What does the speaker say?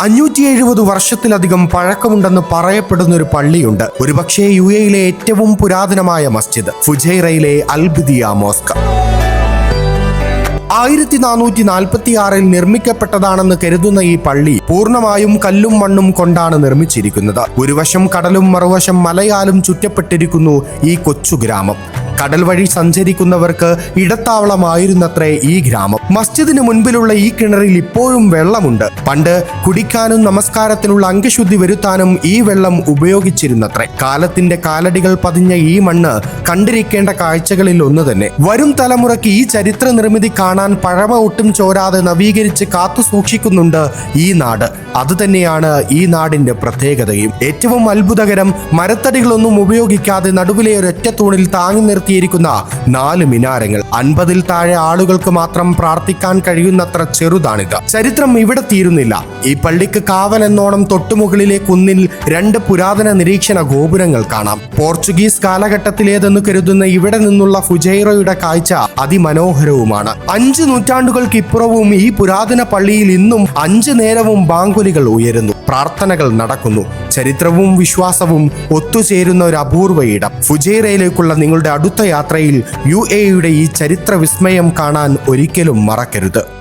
അഞ്ഞൂറ്റി എഴുപത് വർഷത്തിലധികം പഴക്കമുണ്ടെന്ന് പറയപ്പെടുന്ന ഒരു പള്ളിയുണ്ട്. ഒരുപക്ഷെ യു എയിലെ ഏറ്റവും പുരാതനമായ മസ്ജിദ് ഫുജൈറയിലെ അൽബിദിയ മോസ്ക്. ആയിരത്തി നാനൂറ്റി നാൽപ്പത്തി ആറിൽ നിർമ്മിക്കപ്പെട്ടതാണെന്ന് കരുതുന്ന ഈ പള്ളി പൂർണമായും കല്ലും മണ്ണും കൊണ്ടാണ് നിർമ്മിച്ചിരിക്കുന്നത്. ഒരു വശം കടലും മറുവശം മലയാലും ചുറ്റപ്പെട്ടിരിക്കുന്നു ഈ കൊച്ചു ഗ്രാമം. കടൽ വഴി സഞ്ചരിക്കുന്നവർക്ക് ഇടത്താവളമായിരുന്നത്രേ ഈ ഗ്രാമം. മസ്ജിദിന് മുൻപിലുള്ള ഈ കിണറിൽ ഇപ്പോഴും വെള്ളമുണ്ട്. പണ്ട് കുടിക്കാനും നമസ്കാരത്തിനുള്ള അംഗശുദ്ധി വരുത്താനും ഈ വെള്ളം ഉപയോഗിച്ചിരുന്നത്രേ. കാലത്തിന്റെ കാലടികൾ പതിഞ്ഞ ഈ മണ്ണ് കണ്ടിരിക്കേണ്ട കാഴ്ചകളിൽ ഒന്ന് തന്നെ. വരും തലമുറയ്ക്ക് ഈ ചരിത്ര നിർമ്മിതി കാണാൻ പഴമ ഒട്ടും ചോരാതെ നവീകരിച്ച് കാത്തു സൂക്ഷിക്കുന്നുണ്ട് ഈ നാട്. അതുതന്നെയാണ് ഈ നാടിന്റെ പ്രത്യേകതയും. ഏറ്റവും അത്ഭുതകരം മരത്തടികളൊന്നും ഉപയോഗിക്കാതെ നടുവിലെ ഒരൊറ്റ തൂണിൽ താങ്ങി നിർത്തിയിരിക്കുന്ന നാല് മിനാരങ്ങൾ. അൻപതിൽ താഴെ ആളുകൾക്ക് മാത്രം പ്രാർത്ഥിക്കാൻ കഴിയുന്നത്ര ചെറുതാണിത്. ചരിത്രം ഇവിടെ തീരുന്നില്ല. ഈ പള്ളിക്ക് കാവൽ എന്നോണം തൊട്ടുമുകളിലെ കുന്നിൽ രണ്ട് പുരാതന നിരീക്ഷണ ഗോപുരങ്ങൾ കാണാം. പോർച്ചുഗീസ് കാലഘട്ടത്തിലേതെന്ന് കരുതുന്ന ഇവിടെ നിന്നുള്ള ഫുജൈറോയുടെ കാഴ്ച അതിമനോഹരവുമാണ്. അഞ്ച് നൂറ്റാണ്ടുകൾക്ക് ഇപ്പുറവും ഈ പുരാതന പള്ളിയിൽ ഇന്നും അഞ്ചു നേരവും ബാങ്കുലികൾ ഉയരുന്നു. പ്രാർത്ഥനകൾ നടക്കുന്നു. ചരിത്രവും വിശ്വാസവും ഒത്തുചേരുന്ന ഒരു അപൂർവ ഇടം. ഫുജൈറയിലേക്കുള്ള നിങ്ങളുടെ അടുത്ത യാത്രയിൽ യു എയുടെ ഈ ചരിത്ര വിസ്മയം കാണാൻ ഒരിക്കലും മറക്കരുത്.